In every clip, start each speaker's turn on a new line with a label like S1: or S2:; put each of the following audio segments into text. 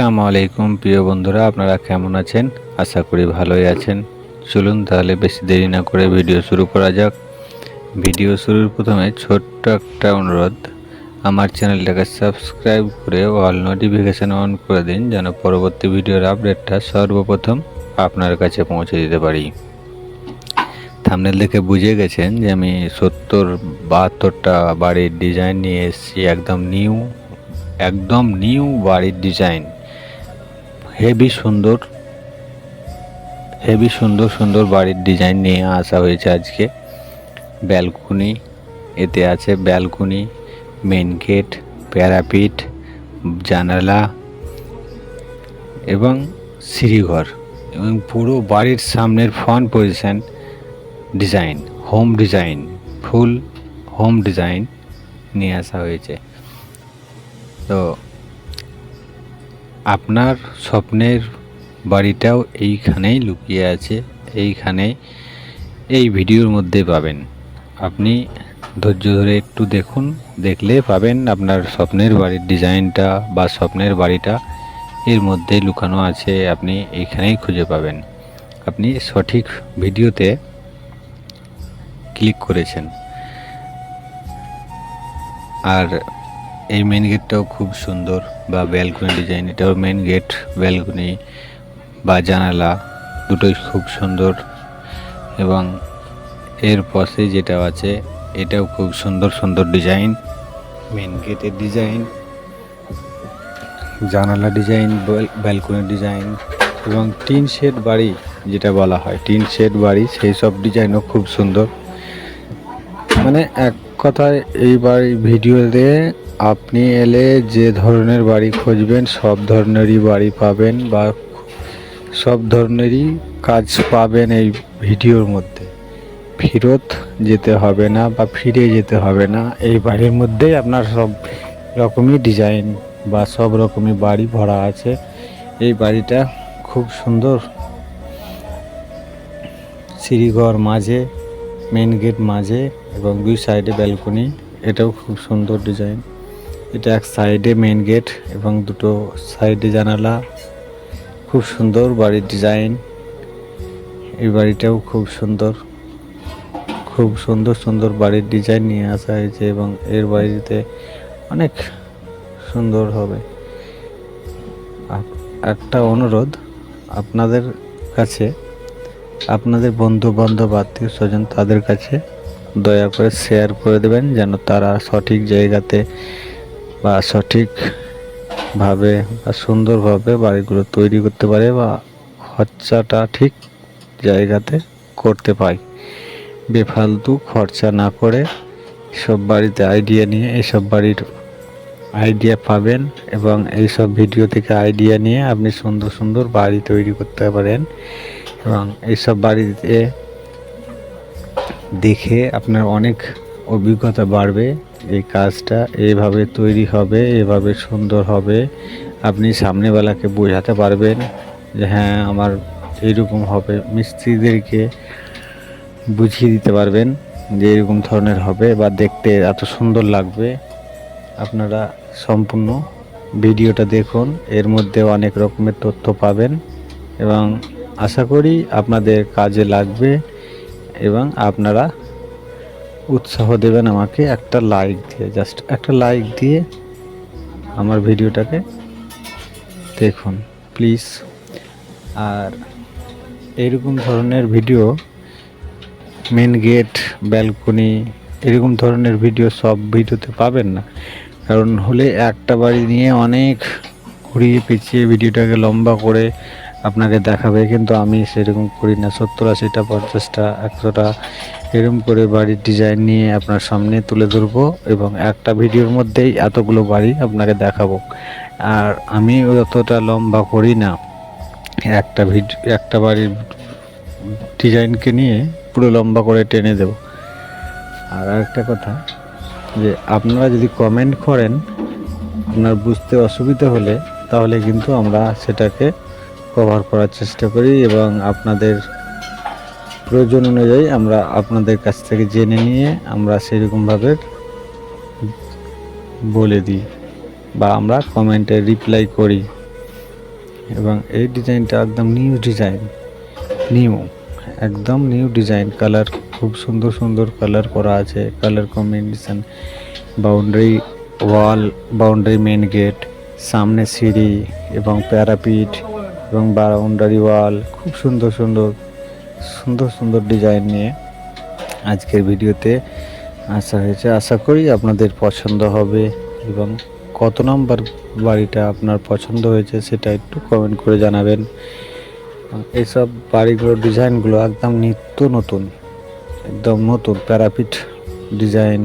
S1: আসসালামু আলাইকুম, প্রিয় বন্ধুরা, আপনারা কেমন আছেন? আশা করি ভালোই আছেন। চলুন তাহলে বেশি দেরি না করে ভিডিও শুরু করা যাক। ভিডিও শুরুর প্রথমে ছোট্ট একটা অনুরোধ, আমার চ্যানেলটাকে সাবস্ক্রাইব করে অল নোটিফিকেশান অন করে দিন, যেন পরবর্তী ভিডিওর আপডেটটা সর্বপ্রথম আপনার কাছে পৌঁছে দিতে পারি। থামনেল দেখে বুঝে গেছেন যে আমি সত্তর, বাহাত্তরটা বাড়ির ডিজাইন নিয়ে এসেছি, একদম নিউ একদম নিউ বাড়ির ডিজাইন হেভি সুন্দর হেভি সুন্দর সুন্দর বাড়ির ডিজাইন নিয়ে আসা হয়েছে আজকে। ব্যালকনি এতে আছে ব্যালকনি মেন গেট প্যারাপিট জানালা এবং সিঁড়িঘর এবং পুরো বাড়ির সামনের front position design home design full home design নিয়ে আসা হয়েছে। তো আপনার স্বপ্নের বাড়িটাও এইখানেই লুকিয়ে আছে, এইখানে এই ভিডিওর মধ্যে পাবেন। আপনি ধৈর্য ধরে একটু দেখুন, দেখলে পাবেন আপনার স্বপ্নের বাড়ির ডিজাইনটা বা স্বপ্নের বাড়িটা এর মধ্যে লুকানো আছে, আপনি এইখানেই খুঁজে পাবেন। আপনি সঠিক ভিডিওতে ক্লিক করেছেন। আর এই মেন গেটটাও খুব সুন্দর। বা ব্যালকনি ডিজাইন এটাও মেন গেট ব্যালকনি বা জানালা, দুটোই খুব সুন্দর। এবং এর পাশে যেটা আছে, এটাও খুব সুন্দর সুন্দর ডিজাইন মেন গেটের ডিজাইন জানালা ডিজাইন ব্যালকনি ডিজাইন এবং টিন শেড বাড়ি যেটা বলা হয়, টিন শেড বাড়ি, সেই সব ডিজাইনও খুব সুন্দর। মানে এক কথায় এই বাড়ি ভিডিওতে আপনি এলে যে ধরনের বাড়ি খুঁজবেন, সব ধরনেরই বাড়ি পাবেন বা সব ধরনেরই কাজ পাবেন এই ভিডিওর মধ্যে। ফেরত যেতে হবে না বা ফিরে যেতে হবে না। এই বাড়ির মধ্যেই আপনার সব রকমই ডিজাইন বা সব রকমই বাড়ি ভরা আছে। এই বাড়িটা খুব সুন্দর। সিঁড়িঘর মাঝে মেন গেট মাঝে এবং দুই সাইডে ব্যালকনি এটাও খুব সুন্দর ডিজাইন এটা এক সাইডে মেন গেট এবং দুটো সাইডে জানালা। খুব সুন্দর বাড়ির ডিজাইন এই বাড়িটাও খুব সুন্দর। খুব সুন্দর সুন্দর বাড়ির ডিজাইন নিয়ে আসা হয়েছে এবং এর বাড়িতে অনেক সুন্দর হবে। একটা অনুরোধ আপনাদের কাছে, আপনাদের বন্ধু বান্ধব আত্মীয় স্বজন তাদের কাছে দয়া করে শেয়ার করে দেবেন যেন তারা সঠিক জায়গাতে বা সঠিকভাবে বা সুন্দরভাবে বাড়িগুলো তৈরি করতে পারে বা খরচাটা ঠিক জায়গাতে করতে পায়। বেফালতু খরচা না করে সব বাড়িতে আইডিয়া নিয়ে এইসব বাড়ির আইডিয়া পাবেন এবং এইসব ভিডিও থেকে আইডিয়া নিয়ে আপনি সুন্দর সুন্দর বাড়ি তৈরি করতে পারেন এবং এইসব বাড়িতে দেখে আপনার অনেক অভিজ্ঞতা বাড়বে। এই কাজটা এইভাবে তৈরি হবে, এভাবে সুন্দর হবে। আপনি সামনেবেলাকে বোঝাতে পারবেন যে হ্যাঁ আমার এইরকম হবে। মিস্ত্রিদেরকে বুঝিয়ে দিতে পারবেন যে এরকম ধরনের হবে বা দেখতে এত সুন্দর লাগবে। আপনারা সম্পূর্ণ ভিডিওটা দেখুন, এর মধ্যে অনেক রকমের তথ্য পাবেন এবং আশা করি আপনাদের কাজে লাগবে এবং আপনারা উৎসাহ দেবেন আমাকে একটা লাইক দিয়ে জাস্ট একটা লাইক দিয়ে আমার ভিডিওটাকে দেখুন প্লিজ আর এরকম ধরনের ভিডিও মেন গেট ব্যালকনি এরকম ধরনের ভিডিও সব ভিডিওতে পাবেন না। কারণ হলে একটা বাড়ি নিয়ে অনেক ঘুরিয়ে পিছিয়ে ভিডিওটাকে লম্বা করে আপনাকে দেখাবে, কিন্তু আমি সেরকম করি না। সত্তর আশিটা, পঞ্চাশটা, একশোটা, এরকম করে বাড়ির ডিজাইন নিয়ে আপনার সামনে তুলে ধরবো এবং একটা ভিডিওর মধ্যেই এতগুলো বাড়ি আপনাকে দেখাবো। আর আমি অতটা লম্বা করি না। একটা ভিডিও একটা বাড়ির ডিজাইনকে নিয়ে পুরো লম্বা করে টেনে দেব। আর একটা কথা, যে আপনারা যদি কমেন্ট করেন, আপনার বুঝতে অসুবিধা হলে, তাহলে কিন্তু আমরা সেটাকে কভার করার চেষ্টা করি এবং আপনাদের প্রয়োজন অনুযায়ী আমরা আপনাদের কাছ থেকে জেনে নিয়ে আমরা সেরকমভাবে বলে দিই বা আমরা কমেন্টে রিপ্লাই করি। এবং এই ডিজাইনটা একদম নিউ ডিজাইন নিউ একদম নিউ ডিজাইন কালার খুব সুন্দর সুন্দর কালার করা আছে। Colour combination boundary wall boundary main gate সামনে সিঁড়ি এবং প্যারাপিট এবং বাউন্ডারি ওয়াল, খুব সুন্দর সুন্দর সুন্দর সুন্দর ডিজাইন নিয়ে আজকের ভিডিওতে আসা হয়েছে। আশা করি আপনাদের পছন্দ হবে এবং কত নম্বর বাড়িটা আপনার পছন্দ হয়েছে সেটা একটু কমেন্ট করে জানাবেন। এইসব বাড়িগুলোর ডিজাইনগুলো একদম নিত্য নতুন, একদম নতুন প্যারাপিট ডিজাইন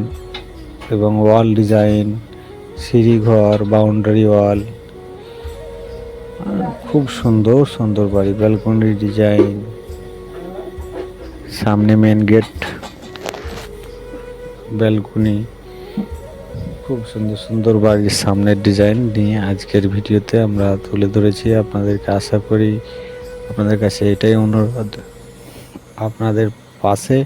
S1: এবং ওয়াল ডিজাইন সিঁড়িঘর বাউন্ডারি ওয়াল খুব সুন্দর সুন্দর বাড়ি। ব্যালকনি ডিজাইন সামনে মেন গেট ব্যালকনি খুব সুন্দর সুন্দর বাড়ির সামনের ডিজাইন নিয়ে আজকের ভিডিওতে আমরা তুলে ধরেছি আপনাদেরকে। আশা করি আপনাদের কাছে এটাই অনুরোধ। আপনাদের পাশে,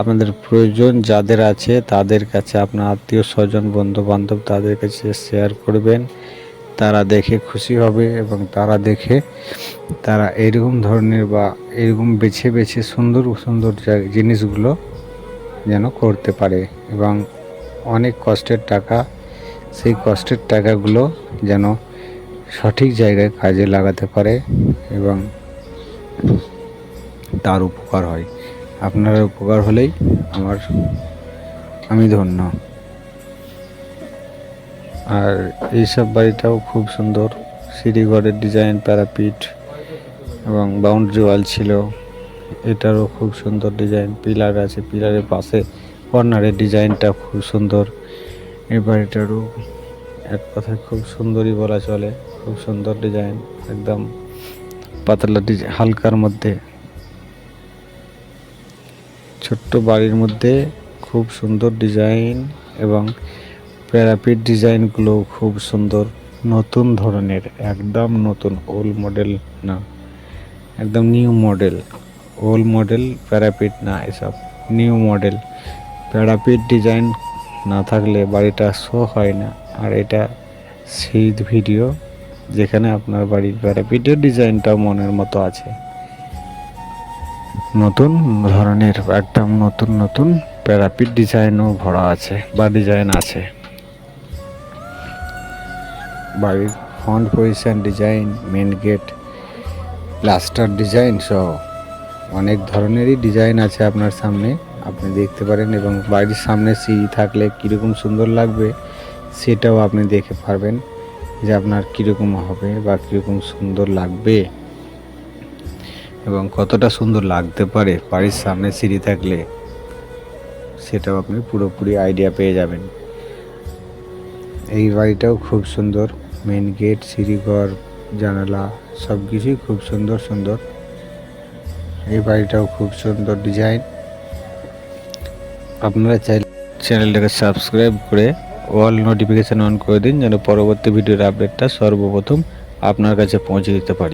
S1: আপনাদের প্রয়োজন যাদের আছে, তাদের কাছে আপনার আত্মীয় স্বজন বন্ধু বান্ধব তাদের কাছে শেয়ার করবেন। তারা দেখে খুশি হবে এবং তারা দেখে তারা এরকম ধরনের বা এরকম বেছে বেছে সুন্দর সুন্দর জিনিসগুলো যেন করতে পারে এবং অনেক কষ্টের টাকা, সেই কষ্টের টাকাগুলো যেন সঠিক জায়গায় কাজে লাগাতে পারে এবং তার উপকার হয়। আপনার উপকার হলেই আমার, আমি ধন্য। আর এইসব বাড়িটাও খুব সুন্দর। সিঁড়িঘরের ডিজাইন প্যারাপিট এবং বাউন্ডারি ওয়াল ছিল। এটারও খুব সুন্দর ডিজাইন পিলার আছে, পিলারের পাশে কর্নারের ডিজাইনটা খুব সুন্দর। এই বাড়িটারও এক কথায় খুব সুন্দরই বলা চলে। খুব সুন্দর ডিজাইন একদম পাতলা হালকার মধ্যে। ছোট্ট বাড়ির মধ্যে খুব সুন্দর ডিজাইন এবং প্যারাপিট ডিজাইনগুলো খুব সুন্দর। নতুন ধরনের, একদম নতুন ওল্ড মডেল না, একদম new model old model parapet না এসব নিউ মডেল প্যারাপিট ডিজাইন না থাকলে বাড়িটা শো হয় না। আর এটা সেই ভিডিও, যেখানে আপনার বাড়ির প্যারাপিটের ডিজাইনটা মনের মতো আছে। নতুন ধরনের, একদম নতুন নতুন প্যারাপিট ডিজাইনও ভরা আছে, বা ডিজাইন আছে। বাড়ির front position design main gate plaster design সহ অনেক ধরনেরই ডিজাইন আছে আপনার সামনে। আপনি দেখতে পারেন এবং বাড়ির সামনে সিঁড়ি থাকলে কীরকম সুন্দর লাগবে সেটাও আপনি দেখে পারবেন যে আপনার কীরকম হবে বা কীরকম সুন্দর লাগবে এবং কতটা সুন্দর লাগতে পারে বাড়ির সামনে সিঁড়ি থাকলে সেটাও আপনি পুরোপুরি আইডিয়া পেয়ে যাবেন। এই বাড়িটাও খুব সুন্দর। মেন গেট সিঁড়িঘর জানালা সব কিছুই খুব সুন্দর সুন্দর। এই বাড়িটাও খুব সুন্দর ডিজাইন আপনারা চাই চ্যানেলটাকে সাবস্ক্রাইব করে অল নোটিফিকেশান অন করে দিন, যেন পরবর্তী ভিডিওর আপডেটটা সর্বপ্রথম আপনার কাছে পৌঁছে দিতে পারি।